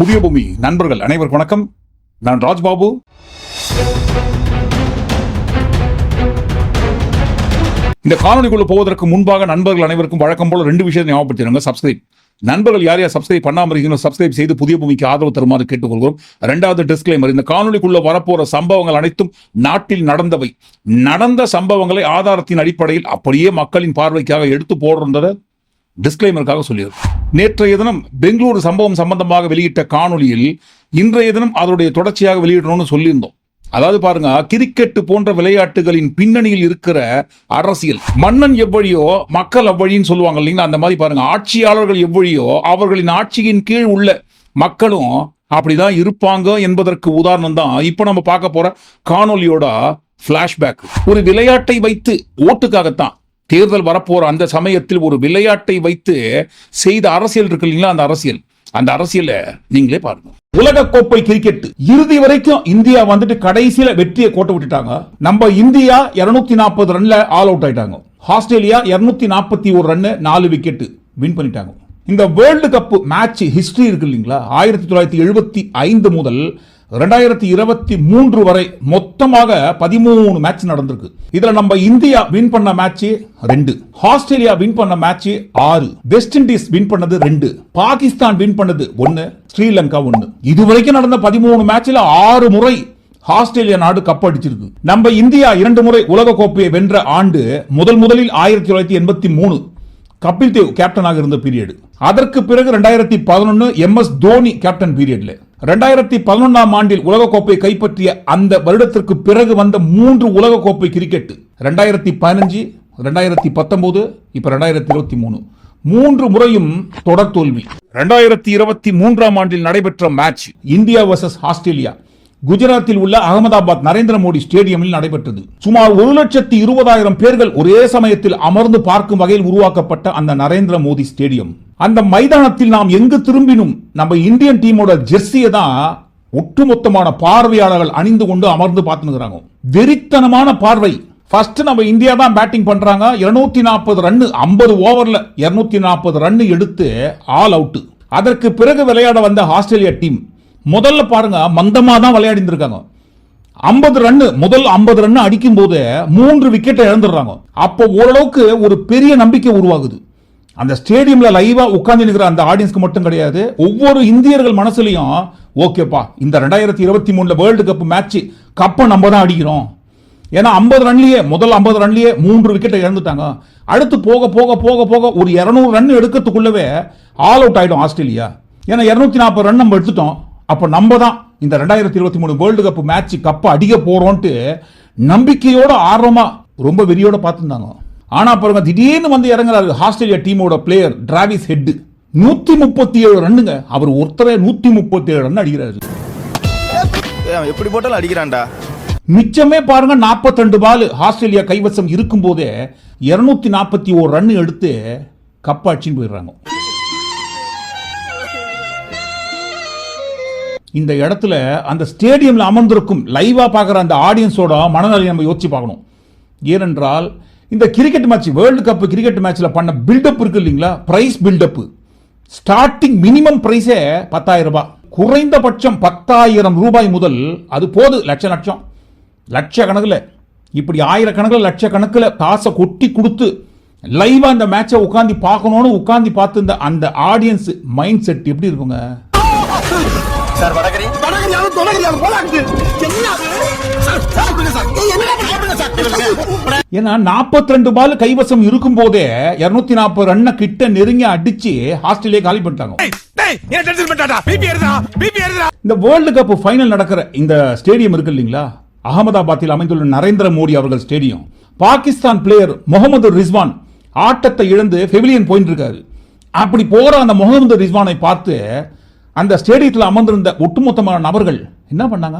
புதிய பூமி நண்பர்கள் அனைவருக்கும் வணக்கம். நான் ராஜ்பாபு. இந்த காணொலிக்குள்ள போவதற்கு முன்பாக நண்பர்கள் அனைவருக்கும் வழக்கம் போல ரெண்டு விஷயத்தை ஞாபகப்படுத்திடுங்க. சப்ஸ்கிரைப் நண்பர்கள் யார் யார் சப்ஸ்கிரைப் பண்ணாமல் இருக்கீங்களோ சப்ஸ்கிரைப் செய்து புதிய பூமிக்கு ஆதரவு தருமாறு கேட்டுக்கொள்கிறோம். ரெண்டாவது டிஸ்க்ளைமர் இந்த காணொலிக்குள்ள வரப்போற சம்பவங்கள் அனைத்தும் நாட்டில் நடந்தவை. நடந்த சம்பவங்களை ஆதாரத்தின் அடிப்படையில் அப்படியே மக்களின் பார்வைக்காக எடுத்து போடுறதை டிஸ்க்ளைமருக்காக சொல்லியிருக்கோம் நேற்றைய தினம் பெங்களூரு சம்பவம் சம்பந்தமாக வெளியிட்ட காணொலியில் இன்றைய தினம் அதனுடைய தொடர்ச்சியாக வெளியிடணும்னு சொல்லியிருந்தோம். அதாவது பாருங்க கிரிக்கெட் போன்ற விளையாட்டுகளின் பின்னணியில் இருக்கிற அரசியல் மன்னன் எவ்வழியோ மக்கள் அவ்வழின்னு சொல்லுவாங்க இல்லைங்களா? அந்த மாதிரி பாருங்க ஆட்சியாளர்கள் எவ்வழியோ அவர்களின் ஆட்சியின் கீழ் உள்ள மக்களும் அப்படிதான் இருப்பாங்க என்பதற்கு உதாரணம் தான் இப்போ நம்ம பார்க்க போற காணொலியோட ஃப்ளாஷ்பேக் ஒரு விளையாட்டை வைத்து ஓட்டுக்காகத்தான் தேர்தல் வரப்போற அந்த சமயத்தில் ஒரு விளையாட்டை வைத்து செய்த அரசியல் இருக்கு இல்லைங்களா அந்த அரசியல்? அந்த அரசியலை நீங்களே பாருங்க. உலக கோப்பை கிரிக்கெட். இறுதி வரைக்கும் இந்தியா வந்துட்டு கடைசியில வெற்றியை கோட்டை விட்டுட்டாங்க. நம்ம இந்தியா 240 நாற்பது ரன்ல ஆல் அவுட் ஆயிட்டாங்க. ஆஸ்திரேலியா 241 நாற்பத்தி ஒரு ரன் நாலு விக்கெட் வின் பண்ணிட்டாங்க. இந்த வேர்ல்டு கப் மேட்ச் ஹிஸ்டரி இருக்கு இல்லைங்களா? ஆயிரத்தி தொள்ளாயிரத்தி எழுபத்தி ஐந்து முதல் ரெண்டாயிரத்தி இருபத்தி மூன்று வரை மொத்தமாக பதிமூணு மேட்ச் நடந்திருக்கு. இதுல நம்ம இந்தியா வின் பண்ண மேட்ச் ரெண்டு. ஆஸ்திரேலியா வின் பண்ண மேட்ச் ஆறு. வெஸ்ட் இண்டீஸ் வின் பண்ணது ரெண்டு. பாகிஸ்தான் வின் பண்ணது ஒன்னு. ஸ்ரீலங்கா ஒன்னு. இதுவரைக்கும் நடந்த பதிமூணு மேட்ச்ல ஆறு முறை ஆஸ்திரேலியா நாடு கப் அடிச்சிருக்கு. நம்ம இந்தியா இரண்டு முறை உலக கோப்பையை வென்ற ஆண்டு முதல் முதலில் ஆயிரத்தி தொள்ளாயிரத்தி எண்பத்தி மூணு கபில் தேவ் கேப்டனாக இருந்த பீரியடு அதற்கு பிறகு ரெண்டாயிரத்தி பதினொன்று எம் எஸ் தோனி கேப்டன் பீரியட்ல ரெண்டாயிரத்தி பதினொன்றாம் ஆண்டில் உலகக்கோப்பை கைப்பற்றிய அந்த வருடத்திற்கு பிறகு வந்த மூன்று உலகக்கோப்பை கிரிக்கெட் ரெண்டாயிரத்தி பதினஞ்சு ரெண்டாயிரத்தி பத்தொன்பது இப்போ ரெண்டாயிரத்தி இருபத்தி மூணு. மூன்று முறையும் தொடர் தோல்வி. ரெண்டாயிரத்தி இருபத்தி மூன்றாம் ஆண்டில் நடைபெற்ற மேட்ச் இந்தியா வர்சஸ் ஆஸ்திரேலியா. குஜராத்தில் உள்ள அகமதாபாத் நரேந்திர மோடி ஸ்டேடியமில் நடைபெற்றது. சுமார் ஒரு லட்சத்தி இருபதாயிரம் பேர்கள் ஒரே சமயத்தில் அமர்ந்து பார்க்கும் வகையில் உருவாக்கப்பட்ட அந்த நரேந்திர மோடி ஸ்டேடியம். அந்த மைதானத்தில் நாம் எங்கு திரும்பினும் நம்ம இந்தியன் டீமோட ஜெர்சியை தான் ஒட்டுமொத்தமான பார்வையாளர்கள் அணிந்து கொண்டு அமர்ந்து பார்த்துக்கிறாங்க வெறித்தனமான பார்வை. ஃபர்ஸ்ட் நம்ம இந்தியா தான் பேட்டிங் பண்றாங்க. 240 நாற்பது ரன் ஐம்பது ஓவர்ல 240 நாற்பது ரன் எடுத்து ஆல் அவுட் அதற்கு பிறகு விளையாட வந்த ஆஸ்திரேலியா டீம் முதல்ல பாருங்க மந்தமாக தான் விளையாடி இருக்காங்க ஐம்பது ரன் முதல் ஐம்பது ரன் அடிக்கும் போது மூன்று விக்கெட்டை இழந்துடுறாங்க. அப்போ ஓரளவுக்கு ஒரு பெரிய நம்பிக்கை உருவாகுது. அந்த ஸ்டேடியம்ல லைவா உட்கார்ந்து நிற்கிற அந்த ஆடியன்ஸ்க்கு மட்டும் கிடையாது ஒவ்வொரு இந்தியர்கள் மனசுலையும் ஓகேப்பா இந்த ரெண்டாயிரத்தி இருபத்தி மூணுல வேர்ல்டு கப் மேட்ச் கப்பை நம்ம தான் அடிக்கிறோம். ஏன்னா ஐம்பது ரன்லயே முதல் ஐம்பது ரன்லயே மூன்று விக்கெட்டை இழந்துட்டாங்க. அடுத்து போக போக போக போக ஒரு இரநூறு ரன் எடுக்கிறதுக்குள்ளவே ஆல் அவுட் ஆயிடும் ஆஸ்திரேலியா. ஏன்னா இரநூத்தி நாற்பது ரன் நம்ம எடுத்துட்டோம். அப்போ நம்ம தான் இந்த ரெண்டாயிரத்தி இருபத்தி மூணு வேர்ல்டு கப் மேட்ச் கப்பை அடிக்க போறோம்ட்டு நம்பிக்கையோட ஆர்வமா ரொம்ப வெறியோட பார்த்துருந்தாங்க. ஆனா பாருங்க திடீர்னு வந்து இறங்குறாரு ஆஸ்திரேலியா டீமோட பிளேயர் டிராவிஸ் ஹெட் நூத்தி முப்பத்தி ஏழு ரன்னுங்க. அவர் ஒருத்தரே நூத்தி முப்பத்தி ஏழு ரன் அடிக்கிறாரு. எப்படி போட்டாலும் அடிக்கிறான்டா. மிச்சமே பாருங்க 42 பால். ஆஸ்திரேலியா கைவசம் இருக்கும் போதே இருநூத்தி நாற்பத்தி ஒரு ரன் எடுத்து கப் அடிச்சுன்னு போயிடுறாங்க. இந்த இடத்துல அந்த ஸ்டேடியமில் அமர்ந்திருக்கும் லைவாக பார்க்குற அந்த ஆடியன்ஸோட மனநிலையை நம்ம யோசிச்சு பார்க்கணும். ஏனென்றால் இந்த cricket match world cup cricket மேட்ச்சில் பண்ண பில்டப் இருக்கு இல்லைங்களா? ப்ரைஸ் பில்டப்பு ஸ்டார்டிங் மினிமம் ப்ரைஸே பத்தாயிரம் ரூபாய். குறைந்தபட்சம் பத்தாயிரம் ரூபாய் முதல் அது போது லட்ச லட்சம். லட்ச கணக்கில் இப்படி ஆயிரக்கணக்கில் லட்சக்கணக்கில் காசை கொட்டி கொடுத்து லைவாக அந்த மேட்சை உட்காந்து பார்க்கணும்னு உட்காந்து பார்த்து அந்த ஆடியன்ஸ் மைண்ட் செட் எப்படி இருக்குங்க? சார். ஏய், என்னடா இப்படி கேட்பீங்க சார்? ஏன்னா 42 பால் கைவசம் இருக்கும் போதே இருநூத்தி நாற்பது ரன்னை கிட்ட நெருங்கி அடிச்சு ஆஸ்திரேலியா காலி பண்ணிட்டாங்க. டேய், ஏன் டென்ஷன் பண்ணிட்டாடா? BP ஏறுதுடா, BP ஏறுதுடா. இந்த வேர்ல்டு கப் ஃபைனல் நடக்கிற இந்த ஸ்டேடியம் இருக்கு இல்லைங்களா? அகமதாபாத்தில் அமைந்துள்ள நரேந்திர மோடி அவர்கள் ஸ்டேடியம் பாகிஸ்தான் பிளேயர் முகமது ரிஸ்வான் ஆட்டத்தை இழந்து பெவிலியன் போயிட்டு இருக்காரு. அப்படி போற அந்த முகமது ரிஸ்வானை பார்த்து அந்த ஸ்டேடியத்தில் அமர்ந்திருந்த ஒட்டுமொத்தமான நபர்கள் என்ன பண்ணாங்க.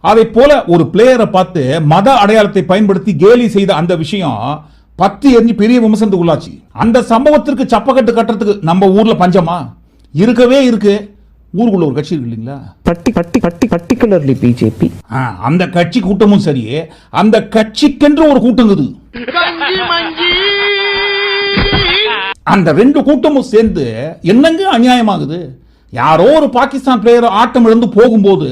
அதை போல ஒரு பிளேயரை பார்த்து மத அடையாளத்தை பயன்படுத்தி கேலி செய்த அந்த விஷயம் பத்து எரிஞ்சு பெரிய விமர்சனத்துக்கு உள்ளாச்சு அந்த சம்பவத்திற்கு சப்பக்கட்டு கட்டுறதுக்கு நம்ம ஊர்ல பஞ்சமா? இருக்கவே இருக்கு. ஊருக்குள்ள ஒரு கட்சி இருக்கு இல்லைங்களா? பட்டி பட்டி பட்டி பர்டிகுலர்லி பிஜேபி ஆ, அந்த கட்சி கூட்டமும் சரி அந்த கட்சிக்கென்று ஒரு கூட்டம் இருக்குது. அந்த ரெண்டு கூட்டமும் சேர்ந்து என்னங்க அநியாயமாகுது? யாரோ ஒரு பாகிஸ்தான் பிளேயர் ஆட்டம் இழந்து போகும்போது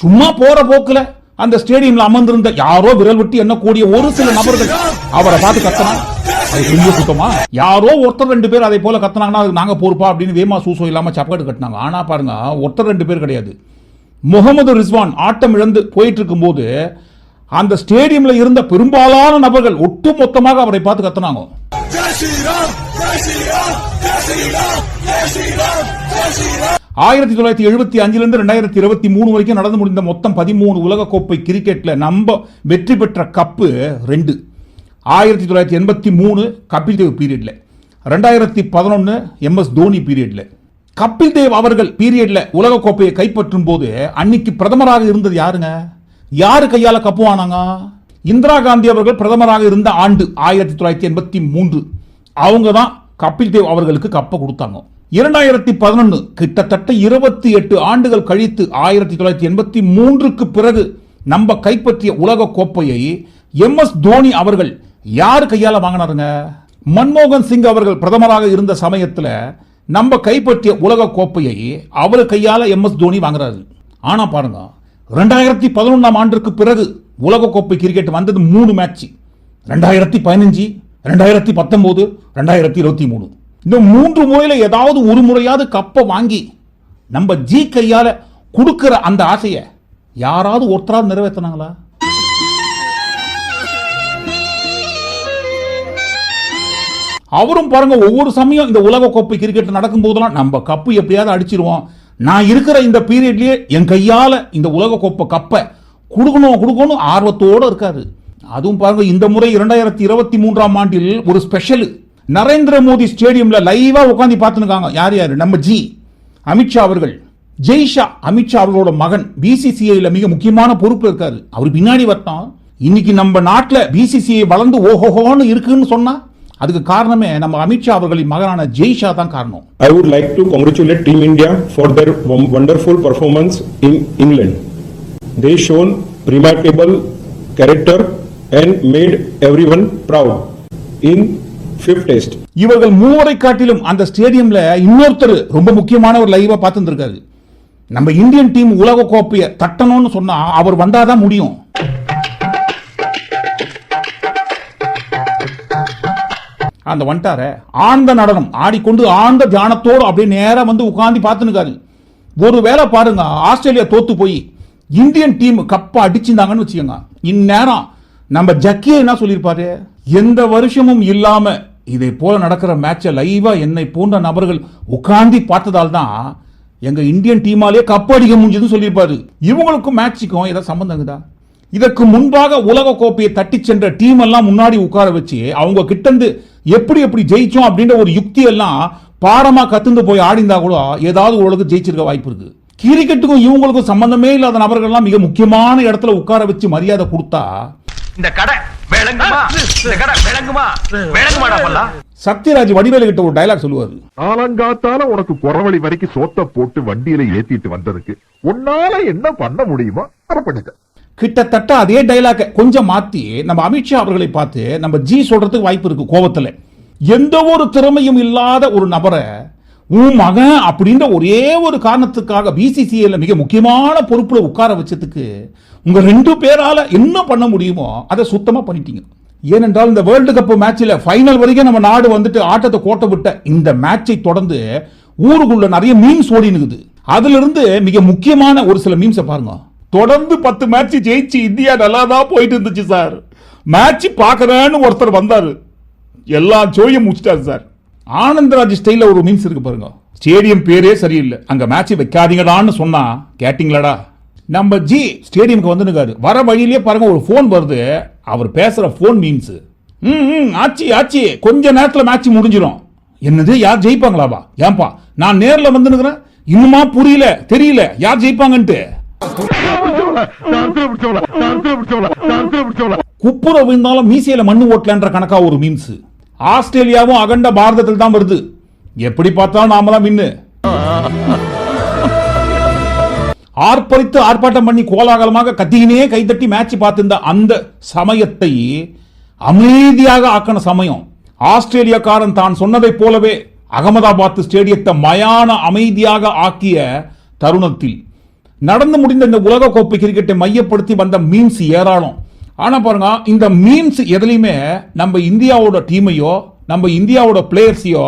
சும்மா போற போக்குல அந்த ஸ்டேடியம்ல அமர்ந்திருந்த யாரோ விரல் விட்டு எண்ணக்கூடிய ஒரு சில நபர்கள் அவரை பார்த்து கத்தனா அது பெரிய கூட்டமா? யாரோ ஒருத்தர் ரெண்டு பேர் அதை போல கத்தினாங்கன்னா அதுக்கு நாங்க பொறுப்பா அப்படின்னு வேமா சூசோ இல்லாம சப்பாடு கட்டினாங்க. ஆனா பாருங்க ஒருத்தர் ரெண்டு பேர் கிடையாது. முகமது ரிஸ்வான் ஆட்டம் இழந்து போயிட்டு இருக்கும்போது அந்த ஸ்டேடியம்ல இருந்த பெரும்பாலான நபர்கள் ஒட்டு மொத்தமாக அவரை பார்த்து கத்துனாங்க. ஆயிரத்தி தொள்ளாயிரத்தி எழுபத்தி அஞ்சிலிருந்து ரெண்டாயிரத்தி இருபத்தி மூணு வரைக்கும் நடந்து முடிந்த மொத்தம் பதிமூணு உலகக்கோப்பை கிரிக்கெட்டில் நம்ம வெற்றி பெற்ற கப்பு ரெண்டு. ஆயிரத்தி தொள்ளாயிரத்தி எண்பத்தி மூணு கபில் தேவ் பீரியடில். ரெண்டாயிரத்தி பதினொன்று எம்எஸ் தோனி பீரியடில். கபில் தேவ் அவர்கள் பீரியடில் உலகக்கோப்பையை கைப்பற்றும் போது அன்னைக்கு பிரதமராக இருந்தது யாருங்க? யார் கையால் கப்பு ஆனாங்க இந்திரா காந்தி அவர்கள் பிரதமராக இருந்த ஆண்டு ஆயிரத்தி தொள்ளாயிரத்தி எண்பத்தி மூன்று. அவங்க தான் கபில் தேவ் அவர்களுக்கு கப்பை கொடுத்தாங்க. இரண்டாயிரத்தி பதினொன்று கிட்டத்தட்ட இருபத்தி எட்டு ஆண்டுகள் கழித்து ஆயிரத்தி தொள்ளாயிரத்தி எண்பத்தி மூன்றுக்கு பிறகு நம்ம கைப்பற்றிய உலக கோப்பையை எம் எஸ் தோனி அவர்கள் யார் கையால் வாங்கினாருங்க? மன்மோகன் சிங் அவர்கள் பிரதமராக இருந்த சமயத்தில் நம்ம கைப்பற்றிய உலக கோப்பையை அவர் கையால் எம் எஸ் தோனி வாங்குறாரு. ஆனால் பாருங்க ரெண்டாயிரத்தி பதினொன்றாம் ஆண்டிற்கு பிறகு உலக கோப்பை கிரிக்கெட் வந்தது மூணு மேட்ச் ரெண்டாயிரத்தி பதினஞ்சு ரெண்டாயிரத்தி பத்தொம்போது ரெண்டாயிரத்தி இருபத்தி மூணு. இந்த மூன்று முறையில் ஏதாவது ஒரு முறையாவது கப்பை வாங்கி நம்ம ஜி கையால் கொடுக்குற அந்த ஆசையை யாராவது ஒருத்தராவது நிறைவேற்றினாங்களா? அவரும் பாருங்க ஒவ்வொரு சமயம் இந்த உலக கோப்பை கிரிக்கெட் நடக்கும் போதெல்லாம் நம்ம கப்பு எப்படியாவது அடிச்சிருவோம். நான் இருக்கிற இந்த பீரியட்லயே என் கையால இந்த உலக கோப்பை கப்பை கொடுக்கணும் கொடுக்கணும் ஆர்வத்தோட இருக்காரு. அதுவும் பாருங்க இந்த முறை இரண்டாயிரத்தி இருபத்தி மூன்றாம் ஆண்டில் ஒரு ஸ்பெஷலு நரேந்திர மோடி ஸ்டேடியம்ல லைவா உட்காந்து பார்த்துருக்காங்க யார் யாரு? நம்ம ஜி. அமித்ஷா அவர்கள். ஜெய்ஷா அமித்ஷா அவர்களோட மகன். பிசிசிஐல மிக முக்கியமான பொறுப்பு இருக்காரு. அவர் பின்னாடி வரட்டும். இன்னைக்கு நம்ம நாட்டில் பிசிசிஐ வளர்ந்து ஓஹோஹோன்னு இருக்குன்னு சொன்னா அதுக்கு காரணமே நம்ம அமித்ஷா அவர்களின் மகனான ஜெய்ஷா தான் காரணம். I would like to congratulate team India for the wonderful performance in England they shown shown character and made every one proud in. இவர்கள் மூவரை காட்டிலும் அந்த ஸ்டேடியம்ல இன்னொருத்தர் ரொம்ப முக்கியமான ஒரு லைவா பார்த்துருக்காரு நம்ம இந்தியன் டீம் உலக கோப்பையை தட்டணும்னு சொன்னா அவர் வந்தாதான் முடியும். அந்த வந்துட்டார ஆழ்ந்த நடனம் ஆடிக்கொண்டு ஆழ்ந்த தியானத்தோடு அப்படியே நேரா வந்து உட்காந்து பார்த்துனுக்காரு ஒரு வேளை பாருங்க ஆஸ்திரேலியா தோத்து போய் இந்தியன் டீம் கப்பை அடிச்சிருந்தாங்கன்னு வச்சுக்கோங்க. இந்நேரம் நம்ம ஜக்கியே என்ன சொல்லியிருப்பாரு? எந்த வருஷமும் இல்லாம இதை போல நடக்கிற மேட்சை லைவா என்னை போன்ற நபர்கள் உட்கார்ந்து பார்த்ததால் தான் எங்க இந்தியன் டீமாலே கப் அடிக்க முடிஞ்சதுன்னு சொல்லியிருப்பாரு. இவங்களுக்கும் மேட்சுக்கும் ஏதாவது சம்பந்தம் இதற்கு முன்பாக உலக கோப்பையை தட்டி சென்ற டீம் எல்லாம் முன்னாடி உட்கார வச்சு அவங்க கிட்டந்து எப்படி எப்படி ஜெயிச்சோம் அப்படின்ற ஒரு யுக்தி எல்லாம் கத்துந்து போய் ஆடிந்தா கூட ஏதாவது ஓரளவுக்கு ஜெயிச்சிருக்க வாய்ப்பு இருக்கு. கிரிக்கெட்டுக்கும் இவங்களுக்கும் சம்பந்தமே இல்லாத நபர்கள்லாம் மிக முக்கியமான இடத்துல உட்கார வச்சு மரியாதை கொடுத்தா இந்த கடை விளங்குமா? இந்த கடை விளங்குமா? விளங்குமாடா பல்லா சத்யராஜ் வடிவேலு கிட்ட ஒரு டயலாக் சொல்லுவாரு. காலங்காத்தால உனக்கு குறவழி வரைக்கும் சோத்த போட்டு வண்டியில ஏத்திட்டு வந்ததுக்கு உன்னால என்ன பண்ண முடியுமோ அதை பண்ணிட்ட கிட்டத்தட்ட அதே டைலாக கொஞ்சம் மாத்தி நம்ம அமித்ஷா அவர்களை பார்த்து நம்ம ஜி சொல்றதுக்கு வாய்ப்பு இருக்கு கோவத்துல. எந்த ஒரு திறமையும் இல்லாத ஒரு நபரை உன் மகன் அப்படின்ற ஒரே ஒரு காரணத்துக்காக பிசிசிஐல மிக முக்கியமான பொறுப்பில் உட்கார வச்சதுக்கு உங்க ரெண்டு பேரால என்ன பண்ண முடியுமோ அதை சுத்தமா பண்ணிட்டீங்க. ஏனென்றால் இந்த வேர்ல்டு கப் மேட்சில் ஃபைனல் வரைக்கும் நம்ம நாடு வந்துட்டு ஆட்டத்தை கோட்டை விட்ட இந்த மேட்சை தொடர்ந்து ஊருக்குள்ள நிறைய மீம்ஸ் ஓடினுக்குது அதுல இருந்து மிக முக்கியமான ஒரு சில மீம்ஸை பாருங்க. தொடர்ந்து பத்து மேட்ச் ஜெயிச்சு இந்தியா நல்லா தான் போயிட்டு இருந்துச்சு சார். மேட்ச் பார்க்கறேன்னு ஒருத்தர் வந்தார். எல்லா ஜோயும் முடிச்சிட்டாரு சார். ஆனந்தராஜ் ஸ்டைல ஒரு மீம்ஸ் இருக்கு பாருங்க. ஸ்டேடியம் பேரே சரியில்லை. அங்க மேட்ச் வைக்காதீங்கடான்னு சொன்னா கேட்டிங்களாடா? நம்ம ஜி ஸ்டேடியம்க்கு வந்துருக்காரு வர வழியிலேயே பாருங்க ஒரு ஃபோன் வருது. அவர் பேசுற ஃபோன் மீம்ஸ் ம் ம், ஆச்சி ஆச்சி. கொஞ்ச நேரத்துல மேட்ச் முடிஞ்சிடும் என்னது யார் ஜெயிப்பாங்களாவா? ஏன்பா நான் நேர்ல வந்துனுக்குறேன் இன்னுமா புரியல தெரியல. யார் ஜெயிப்பாங்கன்ட்டு. குப்புற விழுந்தாலும் மீசையில மண்ணு ஓட்டலன்ற கணக்கா ஒரு மீம்ஸ் ஆஸ்திரேலியாவும் அகண்ட பாரதத்தில் தான் வருது. எப்படி பார்த்தாலும் நாம தான் மின்னு ஆர்ப்பரித்து ஆர்ப்பாட்டம் பண்ணி கோலாகலமாக கத்தியினே கைதட்டி மேட்ச் பார்த்திருந்த அந்த சமயத்தை அமைதியாக ஆக்கின சமயம். ஆஸ்திரேலியக்காரன் தான் சொன்னதைப் போலவே அகமதாபாத் ஸ்டேடியத்தை மயான அமைதியாக ஆக்கிய தருணத்தில். நடந்து முடிந்த இந்த உலகக்கோப்பை கோப்பை கிரிக்கெட்டை மையப்படுத்தி வந்த மீம்ஸ் ஏராளம். ஆனா பாருங்க இந்த மீம்ஸ் எதுலையுமே நம்ம இந்தியாவோட டீமையோ நம்ம இந்தியாவோட பிளேயர்ஸையோ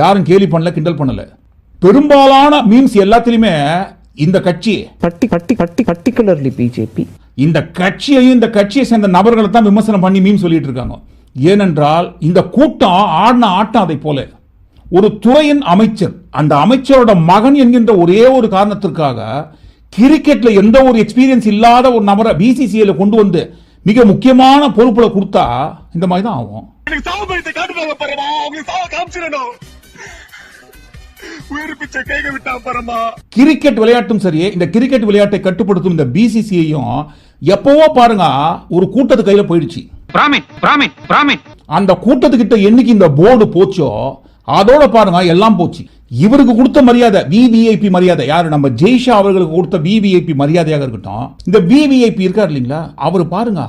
யாரும் கேலி பண்ணல கிண்டல் பண்ணல. பெரும்பாலான மீம்ஸ் எல்லாத்துலயுமே இந்த கட்சி. Particularly BJP. இந்த கட்சியையும் இந்த கட்சியை சேர்ந்த நபர்களை தான் விமர்சனம் பண்ணி மீன் சொல்லிட்டு இருக்காங்க. ஏனென்றால் இந்த கூட்டம் ஆடின ஆட்டம் அதை போல. ஒரு துறையின் அமைச்சர் அந்த அமைச்சரோட மகன் என்கின்ற ஒரே ஒரு காரணத்திற்காக கிரிக்கெட்ல எந்த ஒரு எக்ஸ்பீரியன்ஸ் இல்லாத ஒரு நபரை பிசிசிஐல கொண்டு வந்து மிக முக்கியமான பொறுப்புல கொடுத்தா இந்த மாதிரி தான் ஆகும். எனக்கு காட்டுவாங்க பரமா அவங்களுக்கு சாவ காமிச்சிடணும். கிரிக்கெட் விளையாட்டும் சரி இந்த கிரிக்கெட் விளையாட்டை கட்டுப்படுத்தும் இந்த பிசிசிஐயும் எப்பவோ பாருங்க ஒரு கூட்டத்து கையில போயிடுச்சு. அந்த கூட்டத்துக்கிட்ட என்னைக்கு இந்த போர்டு போச்சோ அதோட பாருங்க எல்லாம் போச்சு. இவருக்கு கொடுத்த மரியாதை விவிஐபி மரியாதை. யாரு? நம்ம ஜெய்ஷா அவர்களுக்கு கொடுத்த விவிஐபி மரியாதையாக இருக்கட்டும். இந்த விவிஐபி இருக்கார் இல்லைங்களா? அவர் பாருங்க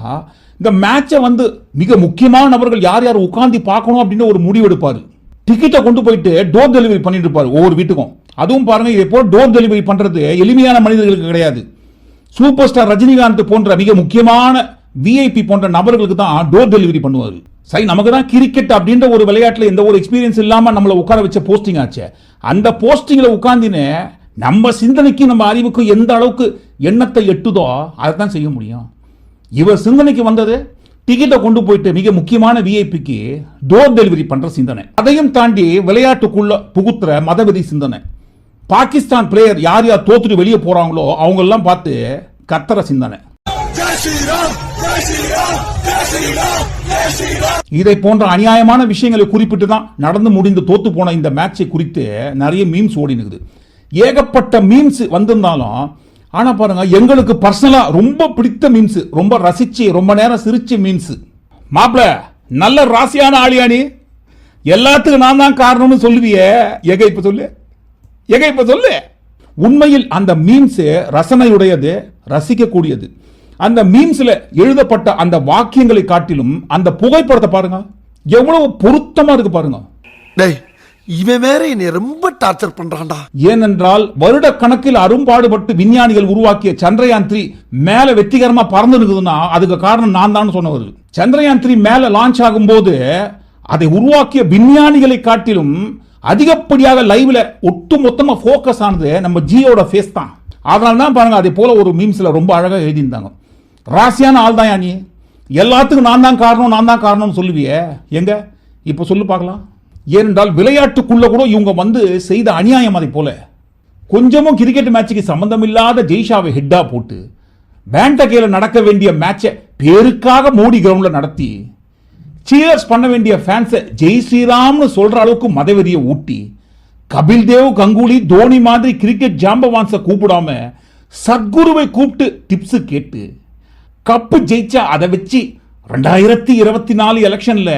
இந்த மேட்சை வந்து மிக முக்கியமான நபர்கள் யார் யார் உட்காந்து பார்க்கணும் அப்படின்னு ஒரு முடிவு எடுப்பாரு. டிக்கெட்டை கொண்டு போயிட்டு டோர் டெலிவரி பண்ணிட்டு இருப்பாரு ஒவ்வொரு வீட்டுக்கும். அதுவும் பாருங்க இதே போல் டோர் டெலிவரி பண்றது எளிமையான மனிதர்களுக்கு கிடையாது. சூப்பர் ஸ்டார் ரஜினிகாந்த் போன்ற மிக முக்கியமான விஐபி போன்ற நபர்களுக்கு தான் டோர் டெலிவரி பண்ணுவார். சரி நமக்கு தான் கிரிக்கெட் அப்படின்ற ஒரு விளையாட்டில் எந்த ஒரு எக்ஸ்பீரியன்ஸ் இல்லாமல் நம்மளை உட்கார வச்ச போஸ்டிங் ஆச்சு. அந்த போஸ்டிங்கில் உட்காந்தினே நம்ம சிந்தனைக்கு நம்ம அறிவுக்கு எந்த அளவுக்கு எண்ணத்தை எட்டுதோ அதை தான் செய்ய முடியும். இவர் சிந்தனைக்கு வந்தது டிக்கெட்டை கொண்டு போயிட்டு மிக முக்கியமான விஐபிக்கு டோர் டெலிவரி பண்ணுற சிந்தனை. அதையும் தாண்டி விளையாட்டுக்குள்ள புகுத்துற மதவெறி சிந்தனை. பாகிஸ்தான் பிளேயர் யார் யார் தோத்துட்டு வெளியே போகிறாங்களோ அவங்கெல்லாம் பார்த்து கத்தர சிந்தனை. இதை போன்ற அநியாயமான விஷயங்களை குறிப்பிட்டு தான் நடந்து முடிந்து தோத்து போன இந்த மேட்சை குறித்து நிறைய மீம்ஸ் ஓடினுக்குது. ஏகப்பட்ட மீம்ஸ் வந்திருந்தாலும் ஆனால் பாருங்க எங்களுக்கு பர்சனலாக ரொம்ப பிடித்த மீம்ஸ் ரொம்ப ரசிச்சு ரொம்ப நேரம் சிரிச்ச மீம்ஸ் மாப்பிள நல்ல ராசியான ஆளியானி எல்லாத்துக்கும் நான் தான் காரணம்னு சொல்லுவியே. எக இப்ப சொல்லு. எக இப்ப சொல்லு. உண்மையில் அந்த மீம்ஸ் ரசனையுடையது ரசிக்கக்கூடியது. அந்த மீம்ஸ்ல எழுதப்பட்ட அந்த வாக்கியங்களை காட்டிலும் அந்த புகைப்படத்தை பாருங்க. எவ்வளவு பொருத்தமா இருக்கு பாருங்க. டேய் இவன் வேற என்னை ரொம்ப டார்ச்சர் பண்றான்டா. ஏனென்றால் வருட கணக்கில் அரும்பாடுபட்டு விஞ்ஞானிகள் உருவாக்கிய சந்திரயான் த்ரீ மேல வெற்றிகரமா பறந்து இருக்குதுன்னா அதுக்கு காரணம் நான் தான் சொன்னவர். சந்திரயான் த்ரீ மேல லான்ச் ஆகும்போது அதை உருவாக்கிய விஞ்ஞானிகளை காட்டிலும் அதிகப்படியாக லைவ்ல ஒட்டு மொத்தமா ஃபோக்கஸ் ஆனது நம்ம ஜியோட ஃபேஸ் தான். அதனால தான் பாருங்க அதே போல ஒரு மீம்ஸ்ல ரொம்ப அழகா எழுதியிருந்தாங்க. ராசியான ஆள் தான் நீ? எல்லாத்துக்கும் நான் தான் காரணம் நான் தான் காரணம்னு சொல்லுவியே. எங்க? இப்போ சொல்லு பார்க்கலாம். ஏனென்றால் விளையாட்டுக்குள்ள கூட இவங்க வந்து செய்த அநியாயம் அதை போல. கொஞ்சமும் கிரிக்கெட் மேட்சுக்கு சம்பந்தமில்லாத ஜெய்ஷாவை ஹெட்டா போட்டு பேண்டகையில் நடக்க வேண்டிய மேட்சை பேருக்காக மோடி கிரவுண்டில் நடத்தி சீயர்ஸ் பண்ண வேண்டிய ஃபேன்ஸை ஜெய் ஸ்ரீராம்னு சொல்கிற அளவுக்கு மதவெறியை ஊட்டி கபில் தேவ் கங்குலி தோனி மாதிரி கிரிக்கெட் ஜாம்பவான்ஸை கூப்பிடாம சத்குருவை கூப்பிட்டு டிப்ஸு கேட்டு கப்பு ஜெயிச்சா அதை வச்சு ரெண்டாயிரத்தி இருபத்தி நாலு எலெக்ஷனில்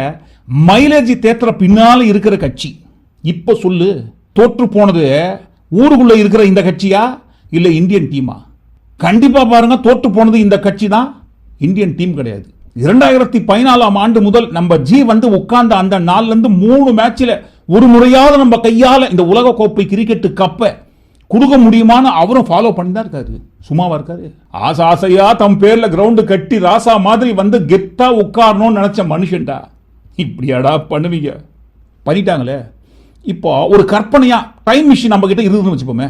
மைலேஜ் தேத்துற பின்னால் இருக்கிற கட்சி. இப்போ சொல்லு தோற்று போனது ஊருக்குள்ளே இருக்கிற இந்த கட்சியா இல்லை இந்தியன் டீமா? கண்டிப்பாக பாருங்க தோற்று போனது இந்த கட்சி தான் இந்தியன் டீம் கிடையாது. இரண்டாயிரத்தி பதினாலாம் ஆண்டு முதல் நம்ம ஜி வந்து உட்கார்ந்த அந்த நாள்லேருந்து மூணு மேட்சில் ஒரு முறையாவது நம்ம கையால் இந்த உலகக்கோப்பை கிரிக்கெட்டு கப்பை கொடுக்க முடியுமான்னு அவரும் ஃபாலோ பண்ணி தான் இருக்காரு. சும்மாவா இருக்காரு. ஆசை ஆசையா தம் பேர்ல கிரவுண்டு கட்டி ராசா மாதிரி வந்து கெத்தா உட்காரணும்னு நினைச்ச மனுஷன்டா. இப்படியாடா பண்ணுவீங்க. பண்ணிட்டாங்களே. இப்போ ஒரு கற்பனையா டைம் மிஷின் நம்ம கிட்ட இருக்குதுன்னு வச்சுப்போமே.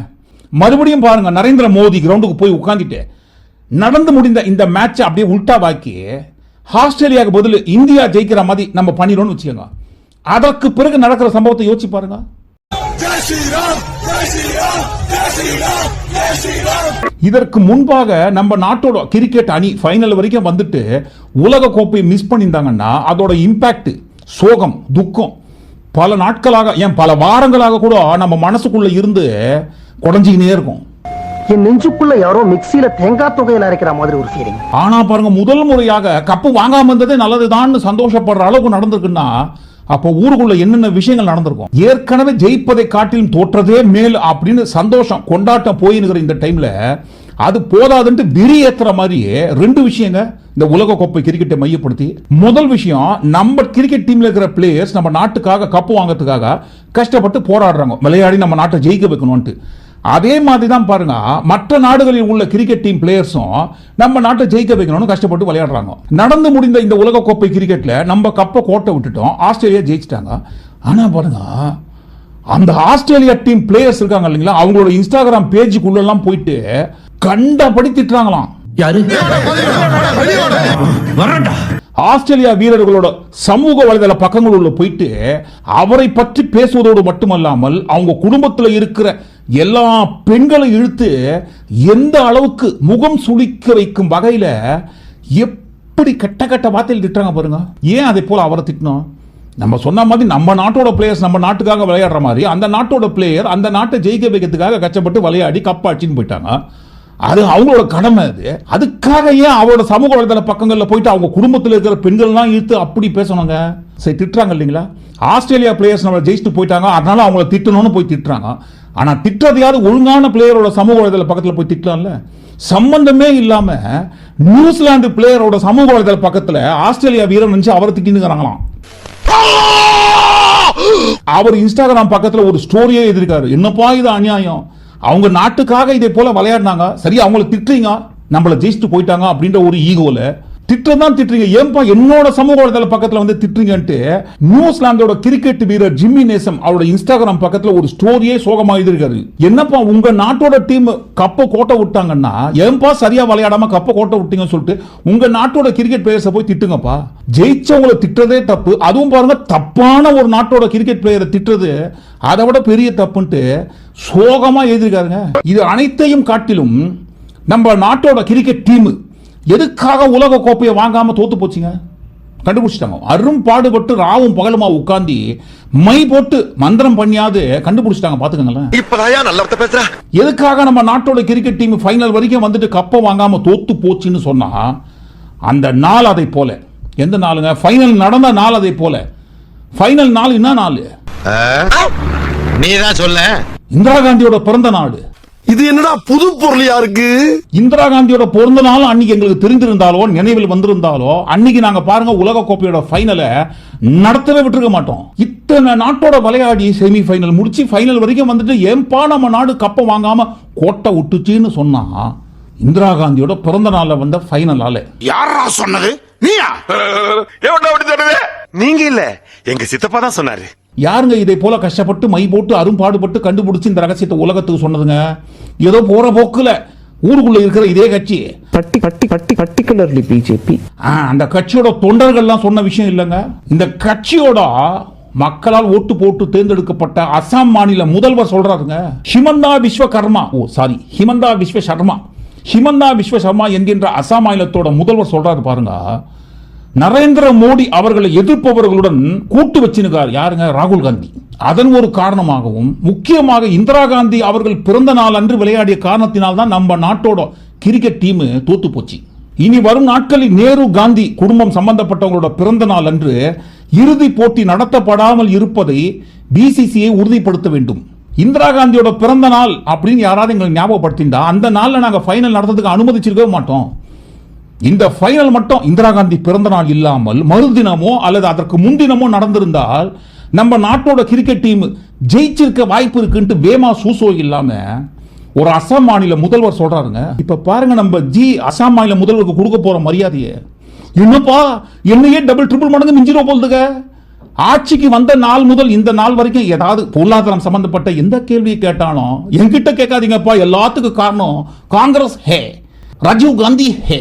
மறுபடியும் பாருங்க நரேந்திர மோடி கிரவுண்டுக்கு போய் உட்காந்துட்டு நடந்து முடிந்த இந்த மேட்சை அப்படியே உல்டா பாக்கி ஆஸ்திரேலியாவுக்கு பதில் இந்தியா ஜெயிக்கிற மாதிரி நம்ம பண்ணிடணும்னு வச்சுக்கோங்க. அதற்கு பிறகு நடக்கிற சம்பவத்தை யோசிச்சு பாருங்க. இதற்கு முன்பாக நம்ம நாட்டோட கிரிக்கெட் அணி ஃபைனல் வரைக்கும் வந்துட்டு உலக கோப்பையை மிஸ் பண்ணியிருந்தாங்கன்னா அதோட இம்பாக்ட் சோகம் துக்கம் பல நாட்களாக ஏன் பல வாரங்களாக கூட நம்ம மனசுக்குள்ள இருந்து குடஞ்சிக்கினே இருக்கும். என் நெஞ்சுக்குள்ள யாரோ மிக்ஸில தேங்காய் தொகையில அரைக்கிற மாதிரி ஒரு ஃபீலிங் ஆனா பாருங்க முதல் முறையாக கப்பு வாங்காம இருந்ததே நல்லதுதான்னு சந்தோஷப்படுற அளவுக்கு நடந்திருக்குன்னா அப்போ ஊருக்குள்ள என்னென்ன விஷயங்கள் நடந்திருக்கும் ஏற்கனவே ஜெயிப்பதை காட்டிலும் தோற்றதே மேல் அப்படின்னு சந்தோஷம் கொண்டாட்டம் போயினுக்கிற இந்த டைம்ல அது போதாதுன்ட்டு விரி ஏத்துற மாதிரியே ரெண்டு விஷயங்க இந்த உலக கோப்பை கிரிக்கெட்டை மையப்படுத்தி. முதல் விஷயம் நம்ம கிரிக்கெட் டீம்ல இருக்கிற பிளேயர்ஸ் நம்ம நாட்டுக்காக கப்பு வாங்குறதுக்காக கஷ்டப்பட்டு போராடுறாங்க. விளையாடி நம்ம நாட்டை ஜெயிக்க வைக்கணும்ட்டு அதே மாதிரி தான் பாருங்க மற்ற நாடுகளில் உள்ள கிரிக்கெட் டீம் பிளேயர்ஸும் நம்ம நாட்டை ஜெயிக்க வைக்கணும்னு கஷ்டப்பட்டு விளையாடுறாங்க. நடந்து முடிந்த இந்த உலக கோப்பை கிரிக்கெட்ல நம்ம கப்பை கோட்டை விட்டுட்டோம் ஆஸ்திரேலியா ஜெயிச்சிட்டாங்க. ஆனா பாருங்க அந்த ஆஸ்திரேலியா டீம் பிளேயர்ஸ் இருக்காங்க இல்லைங்களா அவங்களோட இன்ஸ்டாகிராம் பேஜுக்குள்ள எல்லாம் போயிட்டு கண்டபடி திட்டுறாங்களாம். யாரு? ஆஸ்திரேலியா வீரர்களோட சமூக வலைதள பக்கங்கள் உள்ள போயிட்டு அவரை பற்றி பேசுவதோடு மட்டுமல்லாமல் அவங்க குடும்பத்தில் இருக்கிற எல்லா பெண்களை இழுத்து எந்த அளவுக்கு முகம் சுளிக்க வைக்கும் வகையில் எப்படி கெட்ட கெட்ட வார்த்தையில் திட்டுறாங்க பாருங்க. ஏன் அதே போல் அவரை திட்டணும் நம்ம சொன்ன மாதிரி நம்ம நாட்டோட பிளேயர்ஸ் நம்ம நாட்டுக்காக விளையாடுற மாதிரி அந்த நாட்டோட பிளேயர் அந்த நாட்டை ஜெயிக்க வைக்கிறதுக்காக கச்சப்பட்டு விளையாடி கப்பாச்சின்னு போயிட்டாங்க. அது அவங்களோட கடமை அது. அதுக்காக ஏன் அவரோட சமூக வலைதள பக்கங்களில் போயிட்டு அவங்க குடும்பத்தில் இருக்கிற பெண்கள்லாம் இழுத்து அப்படி பேசணுங்க? சரி திட்டுறாங்க இல்லைங்களா? ஆஸ்திரேலியா பிளேயர்ஸ் நம்மளை ஜெயிச்சுட்டு போயிட்டாங்க. அதனால அவங்கள திட்டணும்னு போய் திட்டுறாங்க. ஆனால் திட்டுறது யாரு ஒழுங்கான பிளேயரோட சமூக வலைதள பக்கத்தில் போய் திட்டலாம்ல? சம்பந்தமே இல்லாமல் நியூசிலாந்து பிளேயரோட சமூக வலைதள பக்கத்தில் ஆஸ்திரேலியா வீரர் நினச்சி அவரை திட்டினுங்கிறாங்களாம் அவர் இன்ஸ்டாகிராம் பக்கத்தில் ஒரு ஸ்டோரியே எழுதியிருக்காரு. என்னப்பா இது அநியாயம்? அவங்க நாட்டுக்காக இதே போல விளையாடினாங்க. சரி அவங்கள திட்டுறீங்க. நம்மளை ஜெயிச்சுட்டு போயிட்டாங்க அப்படின்ற ஒரு ஈகோவில் திட்டதான் திட்டுறீங்க. ஏன்பா என்னோட சமூக வலைதள பக்கத்துல வந்து திட்டுறீங்கன்ட்டு நியூசிலாந்தோட கிரிக்கெட் வீரர் ஜிம்மி நேசம் அவரோட இன்ஸ்டாகிராம் பக்கத்துல ஒரு ஸ்டோரியே சோகமா எழுதியிருக்காரு என்னப்பா உங்க நாட்டோட டீம் கப்பை கோட்டை விட்டாங்கன்னா ஏன்பா சரியா விளையாடாம கப்பை கோட்டை விட்டீங்கன்னு சொல்லிட்டு உங்க நாட்டோட கிரிக்கெட் பிளேயர்ஸை போய் திட்டுங்கப்பா. ஜெயிச்சவங்களை திட்டுறதே தப்பு. அதுவும் பாருங்க தப்பான ஒரு நாட்டோட கிரிக்கெட் பிளேயரை திட்டுறது அதை விட பெரிய தப்புன்ட்டு சோகமா எழுதியிருக்காருங்க. இது அனைத்தையும் காட்டிலும் நம்ம நாட்டோட கிரிக்கெட் டீமு எதுக்காக உலக கோப்பையை வாங்காம தோத்து போச்சுங்க? கண்டுபிடிச்சிட்டாங்க. அரும் பாடுபட்டு ராவும் பகலுமா உட்கார்ந்து மை போட்டு மந்திரம் பண்ணியாவது கண்டுபிடிச்சிட்டாங்க. பாத்துக்கங்களேன் இப்பதாயா நல்ல பேசுற? எதுக்காக நம்ம நாட்டோட கிரிக்கெட் டீம் ஃபைனல் வரைக்கும் வந்துட்டு கப்பை வாங்காம தோத்து போச்சுன்னு சொன்னா அந்த நாள் அதை போல. எந்த நாளுங்க? ஃபைனல் நடந்த நாள் அதை போல. ஃபைனல் நாள் என்ன நாள்? நீ தான் சொல்ல. இந்திரா காந்தியோட பிறந்த நாடு இது என்னடா புது பொருளியா இருக்கு இந்திரா காந்தியோட பிறந்த நாள் அன்னைக்கு எங்களுக்கு தெரிந்திருந்தாலோ நினைவில் வந்திருந்தாலோ அன்னைக்கு நாங்க பாருங்க உலக கோப்பையோட ஃபைனலை நடத்தவே விட்டுருக்க மாட்டோம் இத்தனை நாட்டோட விளையாடி செமி ஃபைனல் முடிச்சு ஃபைனல் வரைக்கும் வந்துட்டு ஏன்பா நம்ம நாடு கப்பை வாங்காம கோட்டை விட்டுச்சுன்னு சொன்னா இந்திரா காந்தியோட பிறந்த நாள்ல வந்த ஃபைனலால யாரா சொன்னது நீயா நீங்க இல்ல எங்க சித்தப்பா தான் சொன்னாரு யாருங்க இதை போல கஷ்டப்பட்டு மை போட்டு அரும்பாடுபட்டு கண்டுபிடிச்சு இந்த ரகசியத்தை உலகத்துக்கு சொன்னதுங்க? ஏதோ போற போக்குல ஊருக்குள்ள இருக்கிற இதே கட்சி. பர்டி பர்டி பர்டி பர்டிகுலர்லி பிஜேபி. ஆ, அந்த கட்சியோட தொண்டர்கள்லாம் சொன்ன விஷயம் இல்லைங்க. இந்த கட்சியோட மக்களால் ஓட்டு போட்டு தேர்ந்தெடுக்கப்பட்ட அசாம் மாநில முதல்வர் சொல்றாருங்க. ஹிமந்தா விஸ்வகர்மா. Oh sorry Himanta Biswa Sarma. ஹிமந்தா விஸ்வ சர்மா என்கின்ற அசாம் மாநிலத்தோட முதல்வர் சொல்றாரு பாருங்க. நரேந்திர மோடி அவர்களை எதிர்ப்பவர்களுடன் கூட்டு வச்சிருக்கார் யாருங்க? ராகுல் காந்தி. அதன் ஒரு காரணமாகவும் முக்கியமாக இந்திரா காந்தி அவர்கள் பிறந்த நாள் அன்று விளையாடிய காரணத்தினால் தான் நம்ம நாட்டோட கிரிக்கெட் டீமு தோத்து போச்சு. இனி வரும் நாட்களில் நேரு காந்தி குடும்பம் சம்பந்தப்பட்டவங்களோட பிறந்த நாள் அன்று இறுதி போட்டி நடத்தப்படாமல் இருப்பதை பிசிசிஐ உறுதிப்படுத்த வேண்டும். இந்திரா காந்தியோட பிறந்த நாள் அப்படின்னு யாராவது எங்களுக்கு ஞாபகப்படுத்திண்டா அந்த நாள்ல நாங்க ஃபைனல் நடத்துறதுக்கு அனுமதிச்சிருக்கவே மாட்டோம். இந்த ஃபைனல் மட்டும் இந்திரா காந்தி பிறந்த நாள் இல்லாமல் மறுதினமோ அல்லது அதற்கு முன்தினமோ நடந்திருந்தால் நம்ம நாட்டோட கிரிக்கெட் டீம் ஜெயிச்சிருக்க வாய்ப்பு இருக்குன்ட்டு வேமா சூசோ இல்லாம ஒரு அசாம் மாநில முதல்வர் சொல்றாருங்க. இப்ப பாருங்க நம்ம ஜி அசாம் மாநில முதல்வருக்கு கொடுக்க போற மரியாதையை. என்னப்பா என்னையே டபுள் ட்ரிபிள் மடங்கு மிஞ்சிரும் போகுதுங்க. ஆட்சிக்கு வந்த நாள் முதல் இந்த நாள் வரைக்கும் ஏதாவது பொருளாதாரம் சம்பந்தப்பட்ட எந்த கேள்வியை கேட்டாலும் என்கிட்ட கேட்காதீங்கப்பா எல்லாத்துக்கும் காரணம் காங்கிரஸ் ஹே ராஜீவ் காந்தி ஹே.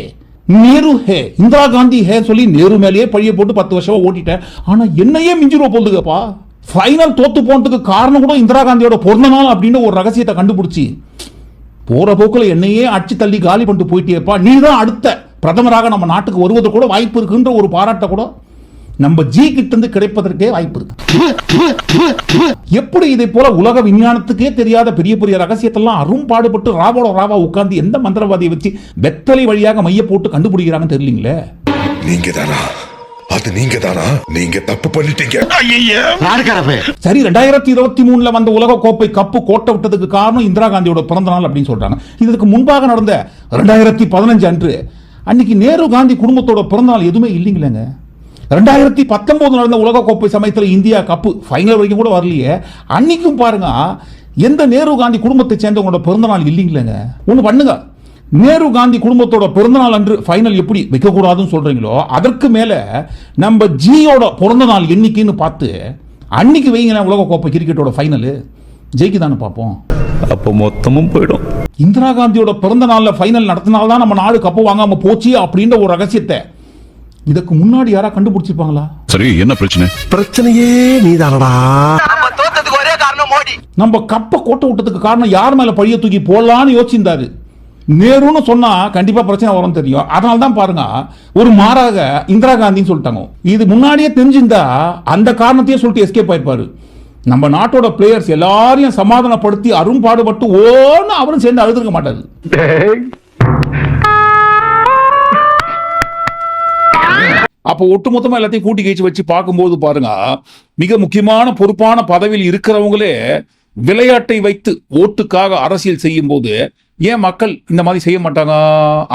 நேரு ஹே இந்திரா காந்தி ஹே சொல்லி நேரு மேலேயே பழிய போட்டு பத்து வருஷமா ஓட்டிட்டேன். ஆனா என்னையே மிஞ்சிருவ போதுக்கப்பா ஃபைனல் தோத்து போனதுக்கு காரணம் கூட இந்திரா காந்தியோட பொருந்தனால் நாள் அப்படின்னு ஒரு ரகசியத்தை கண்டுபிடிச்சி. போற போக்கில் என்னையே அடிச்சு தள்ளி காலி பண்ணிட்டு போயிட்டேப்பா நீ தான் அடுத்த பிரதமராக நம்ம நாட்டுக்கு வருவது கூட வாய்ப்பு இருக்குன்ற ஒரு பாராட்ட கூட நம்ம ஜி கிட்ட இருந்து கிடைப்பதற்கே வாய்ப்பு இருக்கு. எப்படி இதை போல உலக விஞ்ஞானத்துக்கே தெரியாத பெரிய பெரிய ரகசியத்தெல்லாம் அரும்பாடுபட்டு ராவோட ராவா உட்கார்ந்து எந்த மந்திரவாதியை வச்சு வெத்தலை வழியாக மைய போட்டு கண்டுபிடிக்கிறாங்கன்னு தெரியலீங்களே நீங்க தானா அது நீங்க தானா நீங்க தப்பு பண்ணிட்டீங்க. சரி ரெண்டாயிரத்தி இருபத்தி மூணுல வந்த உலக கோப்பை கப்பு கோட்டை விட்டதுக்கு காரணம் இந்திரா காந்தியோட பிறந்த நாள் அப்படின்னு சொல்றாங்க. இதுக்கு முன்பாக நடந்த ரெண்டாயிரத்தி பதினஞ்சு அன்று அன்னைக்கு நேரு காந்தி குடும்பத்தோட பிறந்த நாள் எதுவுமே இல்லைங்களேங்க. ரெண்டாயிரத்தி பத்தொன்பது நடந்த உலக கோப்பை சமயத்தில் இந்தியா கப்பு ஃபைனல் வரைக்கும் கூட வரலையே. அன்னைக்கும் பாருங்க எந்த நேரு காந்தி குடும்பத்தை சேர்ந்தவங்களோட பிறந்த நாள் இல்லைங்களேங்க. ஒன்று பண்ணுங்க. நேரு காந்தி குடும்பத்தோட பிறந்தநாள் அன்று ஃபைனல் எப்படி வைக்கக்கூடாதுன்னு சொல்றீங்களோ அதற்கு மேல நம்ம ஜியோட பிறந்த நாள் எண்ணிக்கைன்னு பார்த்து அன்னைக்கு வைங்களேன் உலக கோப்பை கிரிக்கெட்டோட ஃபைனலு ஜெயிக்குதானே பார்ப்போம். அப்போ மொத்தமும் போயிடும். இந்திரா காந்தியோட பிறந்த நாள்ல ஃபைனல் நடத்தினால்தான் நம்ம நாடு கப்பு வாங்காம போச்சு அப்படின்ற ஒரு ரகசியத்தை இதுக்கு முன்னாடி யாரா கண்டுபிடிச்சிருப்பாங்களா? சரி என்ன பிரச்சனை? பிரச்சனையே நீதானடா. நம்ம தோத்ததுக்கு ஒரே காரணம் மோடி. நம்ம கப்பை கோட்டை விட்டதுக்கு காரணம் யார் மேல பழிய தூக்கி போடலான்னு யோசிச்சிருந்தாரு. நேருன்னு சொன்னா கண்டிப்பா பிரச்சனை வரும் தெரியும். அதனால தான் பாருங்க ஒரு மாறாக இந்திரா காந்தின்னு சொல்லிட்டாங்க. இது முன்னாடியே தெரிஞ்சிருந்தா அந்த காரணத்தையே சொல்லிட்டு எஸ்கேப் ஆயிருப்பாரு. நம்ம நாட்டோட பிளேயர்ஸ் எல்லாரையும் சமாதானப்படுத்தி அரும்பாடுபட்டு ஓன்னு அவரும் சேர்ந்து அழுதுருக்க மாட்டாரு. அப்போ ஒட்டுமொத்தமாக எல்லாத்தையும் கூட்டி கழிச்சு வச்சு பார்க்கும்போது பாருங்க மிக முக்கியமான பொறுப்பான பதவியில் இருக்கிறவங்களே விளையாட்டை வைத்து ஓட்டுக்காக அரசியல் செய்யும் போது ஏன் மக்கள் இந்த மாதிரி செய்ய மாட்டாங்க?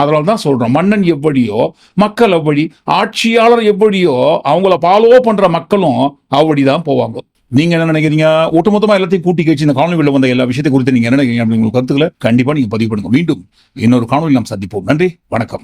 அதனால தான் சொல்கிறோம் மன்னன் எவ்வழியோ மக்கள் எவ்வழி ஆட்சியாளர் எவ்வழியோ அவங்கள ஃபாலோ பண்ணுற மக்களும் அவ்வழிதான் போவாங்க. நீங்கள் என்ன நினைக்கிறீங்க? ஒட்டுமொத்தமாக எல்லாத்தையும் கூட்டி கழிச்சு இந்த காணொலியில் வந்த எல்லா விஷயத்தை குறித்து நீங்கள் என்ன நினைக்கிறீங்க அப்படிங்கிற கருத்துக்களை கண்டிப்பாக நீங்கள் பதிவு பண்ணுங்க. மீண்டும் இன்னொரு காணொலி நாம் சந்திப்போம். நன்றி வணக்கம்.